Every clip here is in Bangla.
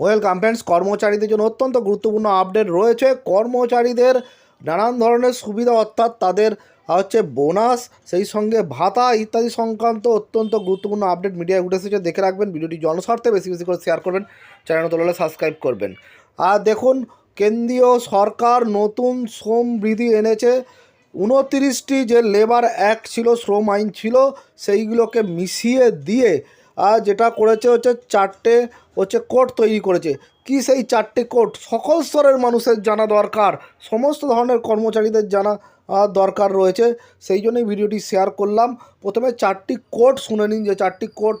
ওয়েলকাম ফ্রেন্ডস, কর্মচারীদের জন্য অত্যন্ত গুরুত্বপূর্ণ আপডেট রয়েছে। কর্মচারীদের নানান ধরনের সুবিধা অর্থাৎ তাদের হচ্ছে বোনাস, সেই সঙ্গে ভাতা ইত্যাদি সংক্রান্ত অত্যন্ত গুরুত্বপূর্ণ আপডেট মিডিয়ায় উঠে এসেছে। দেখে রাখবেন, ভিডিওটি জনস্বার্থে বেশি বেশি করে শেয়ার করবেন চ্যানেল হলে সাবস্ক্রাইব করবেন। আর দেখুন, কেন্দ্রীয় সরকার নতুন শ্রম বৃদ্ধি এনেছে। উনতিরিশটি যে লেবার অ্যাক্ট ছিল, শ্রম আইন ছিল, সেইগুলোকে মিশিয়ে দিয়ে আর যেটা করেছে হচ্ছে চারটে হচ্ছে কোট তৈরি করেছে। কি সেই চারটে কোট? সকল স্তরের মানুষের জানা দরকার। সমস্ত ধরনের কর্মচারীদের জানা দরকার রয়েছে। সেই জন্যই ভিডিওটি শেয়ার করলাম। প্রথমে চারটি কোট শুনে নিন যে চারটি কোড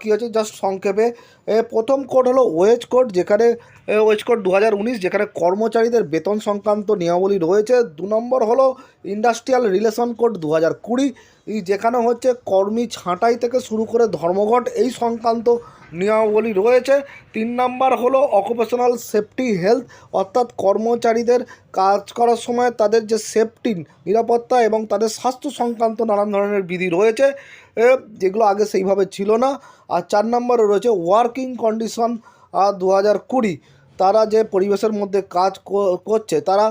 কী হচ্ছে? জাস্ট সংক্ষেপে প্রথম কোড হলো ওয়েজ কোড যেখানে ওয়েজ কোড দু হাজার উনিশ, যেখানে কর্মচারীদের বেতন সংক্রান্ত নিয়মাবলী রয়েছে। দু নম্বর হলো ইন্ডাস্ট্রিয়াল রিলেশন কোড দু হাজার কুড়ি যেখানে হচ্ছে কর্মী ছাঁটাই থেকে শুরু করে ধর্মঘট এই সংক্রান্ত নিয়মাবলী রয়েছে। তিন নাম্বার হলো অকুপেশনাল সেফটি হেলথ অর্থাৎ কর্মচারীদের কাজ করার সময় তাদের যে সেফটি নিরাপত্তা এবং তাদের স্বাস্থ্য সংক্রান্ত নানান ধরনের বিধি রয়েছে। যেগুলো আগে সেইভাবে ছিল না। আর চার নম্বরে রয়েছে ওয়ার্কিং কন্ডিশন দু হাজার কুড়ি। তারা যে পরিবেশের মধ্যে কাজ করছে, তারা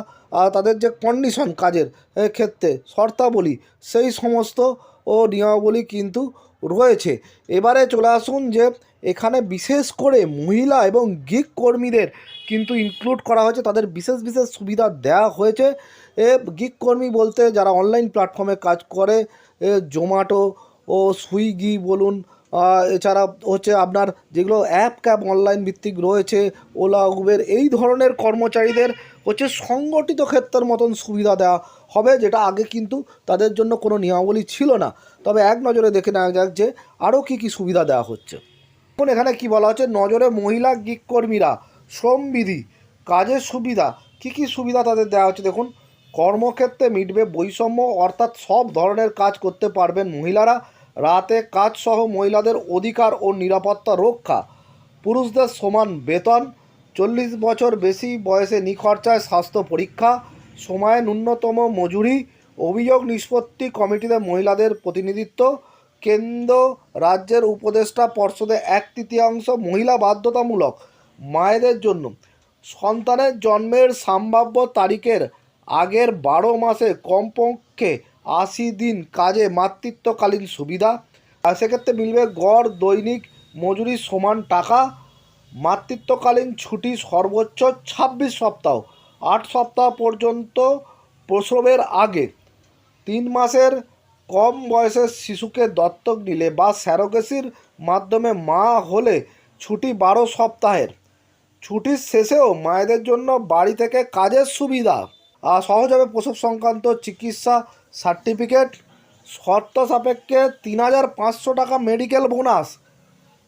তাদের যে কন্ডিশন কাজের ক্ষেত্রে, শর্তাবলী, সেই সমস্ত, ও, নিয়মাবলী কিন্তু রয়েছে। এবারে চলে আসুন যে, এখানে বিশেষ করে মহিলা এবং গিগ কর্মীদের কিন্তু ইনক্লুড করা হয়েছে, তাদের বিশেষ বিশেষ সুবিধা দেওয়া হয়েছে। এ গিগ কর্মী বলতে যারা অনলাইন প্ল্যাটফর্মে কাজ করে জোম্যাটো ও সুইগি বলুন এছাড়া হচ্ছে আপনার যেগুলো অ্যাপ ক্যাব অনলাইন ভিত্তিক রয়েছে ওলা উবের এই ধরনের কর্মচারীদের হচ্ছে সংগঠিত ক্ষেত্রের মতন সুবিধা দেওয়া হবে, যেটা আগে কিন্তু তাদের জন্য কোনো নিয়মাবলী ছিল না। তবে এক নজরে দেখে নেওয়া যাক যে আরও কী কী সুবিধা দেওয়া হচ্ছে। এখন এখানে কি বলা হচ্ছে? নজরে মহিলা গিগ কর্মীরা শ্রমবিধি, কাজের সুবিধা, কি কি সুবিধা তাদের দেওয়া হচ্ছে? দেখুন, কর্মক্ষেত্রে মিটবে বৈষম্য, অর্থাৎ সব ধরনের কাজ করতে পারবেন মহিলারা। রাতে কাজ সহ মহিলাদের অধিকার ও নিরাপত্তা রক্ষা, পুরুষদের সমান বেতন, চল্লিশ বছর বেশি বয়সে নিখরচায় স্বাস্থ্য পরীক্ষা সময়ে ন্যূনতম মজুরি, অভিযোগ নিষ্পত্তি কমিটিতে মহিলাদের প্রতিনিধিত্ব, কেন্দ্র রাজ্যের উপদেষ্টা পর্ষদে এক তৃতীয়াংশ মহিলা বাধ্যতামূলক মায়েদের জন্য। সন্তানের জন্মের সম্ভাব্য তারিখের আগের বারো মাসে কমপক্ষে আশি দিন কাজে মাতৃত্বকালীন সুবিধা। আর সেক্ষেত্রে মিলবে গড়, দৈনিক মজুরি সমান টাকা। মাতৃত্বকালীন ছুটি সর্বোচ্চ ছাব্বিশ সপ্তাহ, আট সপ্তাহ পর্যন্ত প্রসবের আগে। তিন মাসের কম বয়সের শিশুকে দত্তক নিলে বা স্যারোগেসির মাধ্যমে মা হলে ছুটি বারো সপ্তাহের। ছুটির শেষেও মায়েদের জন্য বাড়ি থেকে কাজের সুবিধা। আর সহজভাবে প্রসব সংক্রান্ত চিকিৎসা সার্টিফিকেট, শর্ত সাপেক্ষে তিন হাজার পাঁচশো টাকা মেডিকেল বোনাস।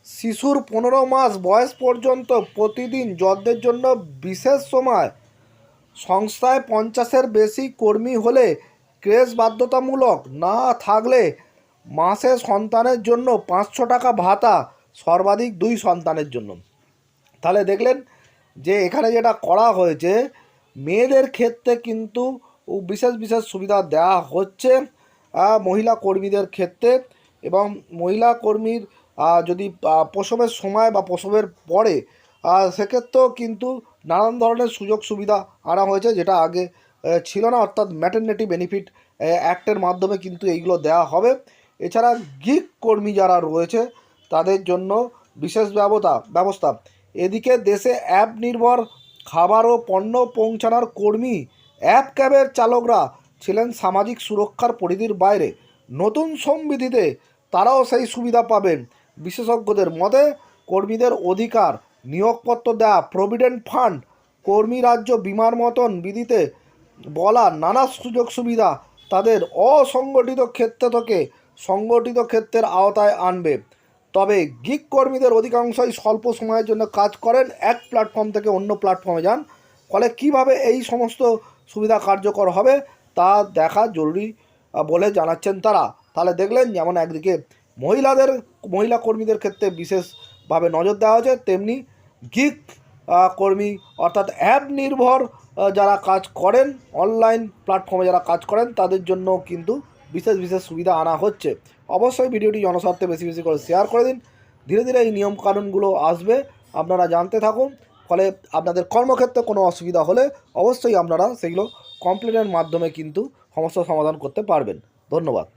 শিশুর পনেরো মাস বয়স পর্যন্ত প্রতিদিন যত্নের জন্য বিশেষ সময়। সংস্থায় পঞ্চাশের বেশি কর্মী হলে ক্রেস বাধ্যতামূলক না থাকলে মাসে সন্তানের জন্য পাঁচশো টাকা ভাতা, সর্বাধিক দুই সন্তানের জন্য। তাহলে দেখলেন যে এখানে যেটা করা হয়েছে, মেয়েদের ক্ষেত্রে কিন্তু বিশেষ বিশেষ সুবিধা দেওয়া হচ্ছে মহিলা কর্মীদের ক্ষেত্রে এবং মহিলা কর্মীর যদি প্রসবের সময় বা প্রসবের পরে সেক্ষেত্রেও কিন্তু নানান ধরনের সুযোগ সুবিধা আনা হয়েছে যেটা আগে ছিল না। অর্থাৎ ম্যাটারনিটি বেনিফিট অ্যাক্টের মাধ্যমে কিন্তু এইগুলো দেওয়া হবে। এছাড়া গিগ কর্মী যারা রয়েছে, তাদের জন্য বিশেষ ব্যবস্থা ব্যবস্থা। এদিকে দেশে অ্যাপ নির্ভর খাবার ও পণ্য পৌঁছানোর কর্মী অ্যাপ ক্যাবের চালকরা ছিলেন সামাজিক সুরক্ষার পরিধির বাইরে। নতুন সংবিধিতে তারাও সেই সুবিধা পাবেন। বিশেষজ্ঞদের মতে, কর্মীদের অধিকার, নিয়োগপত্র দেয়া, প্রভিডেন্ট ফান্ড, কর্মী রাজ্য বিমার মতন বিধিতে বলা নানা সুযোগ সুবিধা তাদের অসংগঠিত ক্ষেত্র থেকে সংগঠিত ক্ষেত্রের আওতায় আনবে। তবে গিক কর্মীদের অধিকাংশই স্বল্প সময়ের জন্য কাজ করেন, এক প্ল্যাটফর্ম থেকে অন্য প্ল্যাটফর্মে যান। ফলে কীভাবে এই সমস্ত সুবিধা কার্যকর হবে তা দেখা জরুরি বলে জানাচ্ছেন তারা। তাহলে দেখলেন যেমন একদিকে মহিলাদের মহিলা কর্মীদের ক্ষেত্রে বিশেষভাবে নজর দেওয়া হয়েছে তেমনি আহ, কর্মী অর্থাৎ অ্যাপ নির্ভর যারা কাজ করেন অনলাইন প্ল্যাটফর্মে যারা কাজ করেন তাদের জন্য কিন্তু বিশেষ বিশেষ সুবিধা আনা হচ্ছে। অবশ্যই ভিডিওটি জনস্বার্থে বেশি বেশি করে শেয়ার করে দিন। ধীরে ধীরে এই নিয়মকানুনগুলো আসবে। আপনারা জানতে থাকুন। ফলে আপনাদের কর্মক্ষেত্রে কোনো অসুবিধা হলে অবশ্যই আপনারা সেগুলো কমপ্লেনের মাধ্যমে কিন্তু সমস্যার সমাধান করতে পারবেন। ধন্যবাদ।